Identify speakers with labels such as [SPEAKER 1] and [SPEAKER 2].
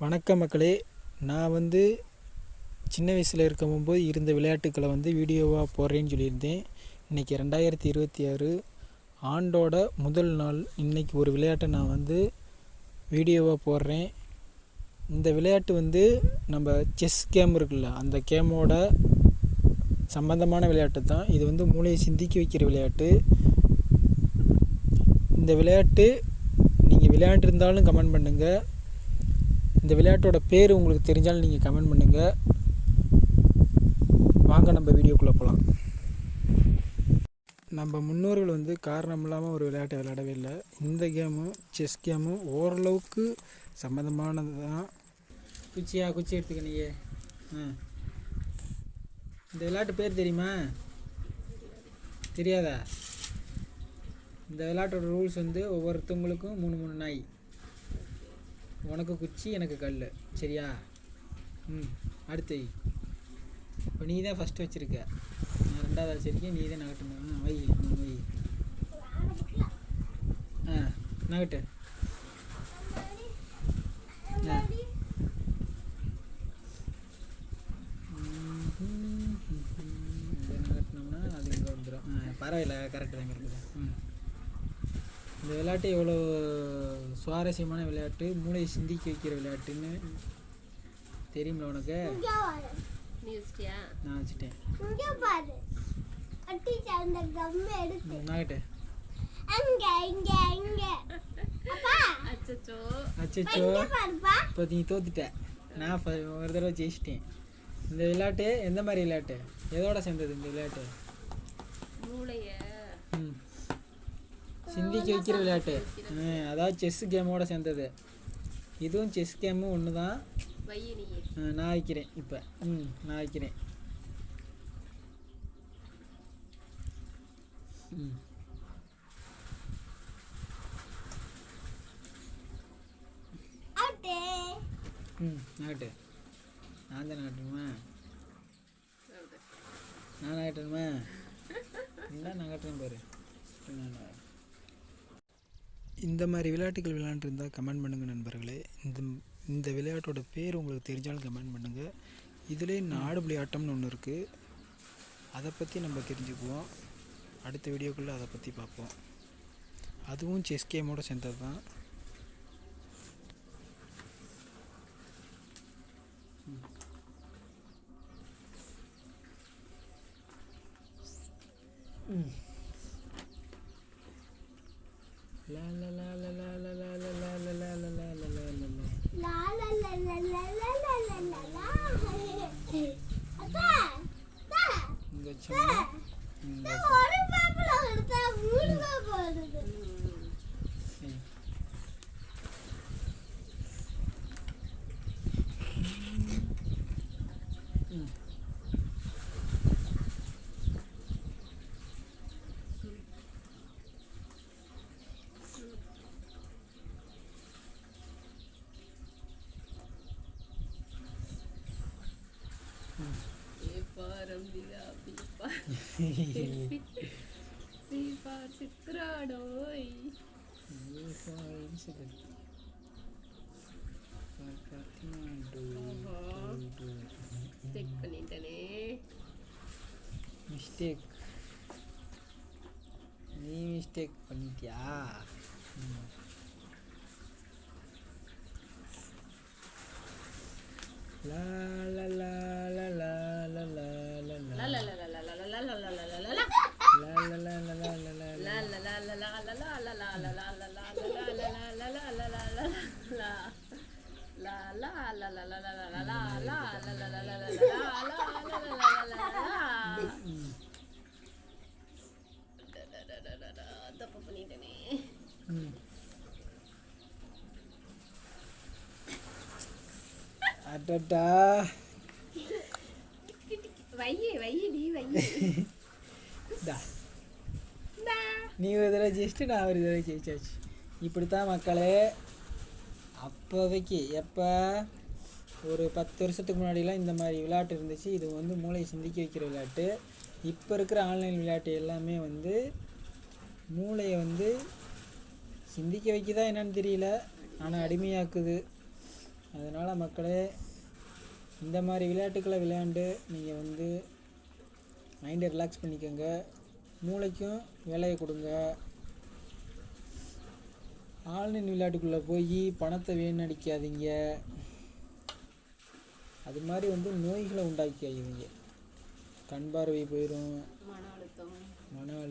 [SPEAKER 1] வணக்கம் மக்களே. நான் வந்து சின்ன வயசில் இருக்கும்போது இருந்த விளையாட்டுக்களை வந்து வீடியோவாக போடுறேன்னு சொல்லியிருந்தேன். இன்றைக்கி ரெண்டாயிரத்தி இருபத்தி ஆறு ஆண்டோட முதல் நாள். இன்றைக்கி ஒரு விளையாட்டை நான் வந்து வீடியோவாக போடுறேன். இந்த விளையாட்டு வந்து நம்ம செஸ் கேம் இருக்குல்ல அந்த கேமோட சம்பந்தமான விளையாட்டு தான். இது வந்து மூளையை சிந்திக்க வைக்கிற விளையாட்டு. இந்த விளையாட்டு நீங்கள் விளையாண்டுருந்தாலும் கமெண்ட் பண்ணுங்கள் இந்த விளையாட்டோட பேர் உங்களுக்கு தெரிஞ்சாலும் நீங்கள் கமெண்ட் பண்ணுங்கள் வாங்க நம்ம வீடியோக்குள்ளே போகலாம் நம்ம முன்னோர்கள் வந்து காரணம் இல்லாமல் ஒரு விளையாட்டை விளையாடவே இல்லை. இந்த கேமும் செஸ் கேமும் ஓரளவுக்கு சம்மந்தமானது தான் குச்சியா குச்சி எடுத்துக்க நீயே. இந்த விளையாட்டு பேர் தெரியுமா? தெரியாதா? இந்த விளையாட்டோட ரூல்ஸ் வந்து ஒவ்வொருத்தவங்களுக்கும் மூணு மூணு நாய். உனக்கு குச்சி எனக்கு கல் சரியா? ம் அடுத்து இப்போ நீ தான் ஃபஸ்ட்டு வச்சுருக்க. நான் ரெண்டாவது வச்சுருக்கேன். நீ தான் நகட்டணும். ஆ வை வை. ஆ நகட்டு. ஆ. நகட்டினோம்னா அது இங்கே வந்துடும் ஆ பரவாயில்ல. கரெக்டு தான் கரெக்டு தான் இந்த விளையாட்டு எவ்வளோ சுவாரஸ்யமான விளையாட்டு? மூளையை சிந்திக்க வைக்கிற விளையாட்டுன்னு தெரியுமில உனக்கு? நான் வச்சுட்டேன்.
[SPEAKER 2] இங்க பாரு. அட்டி அந்த கம் எடுத்து.
[SPEAKER 1] நாகிட்ட
[SPEAKER 2] அங்க இங்க இங்க. அப்பா.
[SPEAKER 3] அச்சச்சோ.
[SPEAKER 1] அச்சச்சோ.
[SPEAKER 2] இங்க பாருப்பா.
[SPEAKER 1] இப்போ நீ தோத்துட்ட. நான் ஒரு தடவை ஜெயிச்சிட்டேன். இந்த விளையாட்டு எந்த மாதிரி விளையாட்டு? எதோட சேர்ந்தது இந்த விளையாட்டு?
[SPEAKER 3] மூளைய
[SPEAKER 1] சிந்திக்க வைக்கிற விளையாட்டு. அதாவது செஸ் கேமோட சேர்ந்தது. இதுவும் செஸ் கேமும் ஒன்று தான் நான் வைக்கிறேன் இப்போ. ம் நான் வைக்கிறேன். ம். ம் நகட்டு நான் தான் நகட்டணுமா நான் நகட்டணுமா என்ன நகட்டுறேன் பாரு. நான் இந்த மாதிரி விளையாட்டுகள் விளையாண்டுருந்தால் கமெண்ட் பண்ணுங்கள் நண்பர்களே. இந்த இந்த விளையாட்டோட பேர் உங்களுக்கு தெரிஞ்சாலும் கமெண்ட் பண்ணுங்கள் இதிலே நாடுபுலி ஆட்டம்னு ஒன்று இருக்குது அதை பற்றி நம்ம தெரிஞ்சுக்குவோம். அடுத்த வீடியோக்குள்ளே அதை பற்றி பார்ப்போம். அதுவும் செஸ் கேமோட சேர்ந்தது தான் லா
[SPEAKER 3] இந்த பண்ணிட்டனே
[SPEAKER 1] மிஸ்டேக் நீ மிஸ்டேக் பண்ணிட்டியா? ம். லா
[SPEAKER 3] தப்பு பண்ணிட்டேனே
[SPEAKER 1] ம். அடடா.
[SPEAKER 3] வையே வையே நீ வையே.
[SPEAKER 1] நீ ஒரு தடவை ஜெயிச்சுட்டு நான் ஒரு தடவை ஜெயிச்சாச்சு. இப்படித்தான் மக்களே அப்போதைக்கு எப்போ ஒரு பத்து வருஷத்துக்கு முன்னாடிலாம் இந்த மாதிரி விளையாட்டு இருந்துச்சு. இது வந்து மூளையை சிந்திக்க வைக்கிற விளையாட்டு. இப்போ இருக்கிற ஆன்லைன் விளையாட்டு எல்லாமே வந்து மூளையை வந்து சிந்திக்க வைக்குதா என்னன்னு தெரியல. ஆனால் அடிமையாக்குது. அதனால் மக்களே இந்த மாதிரி விளையாட்டுக்களை விளையாண்டு நீங்கள் வந்து மைண்டை ரிலாக்ஸ் பண்ணிக்கோங்க. மூளைக்கும் வேலையை கொடுங்க. ஆன்லைன் விளையாட்டுக்குள்ளே போய் பணத்தை வீணடிக்காதீங்க. அது மாதிரி வந்து நோய்களை உண்டாக்காதீங்க கண் பார்வை போயிடும்
[SPEAKER 3] மன அழுத்தம்.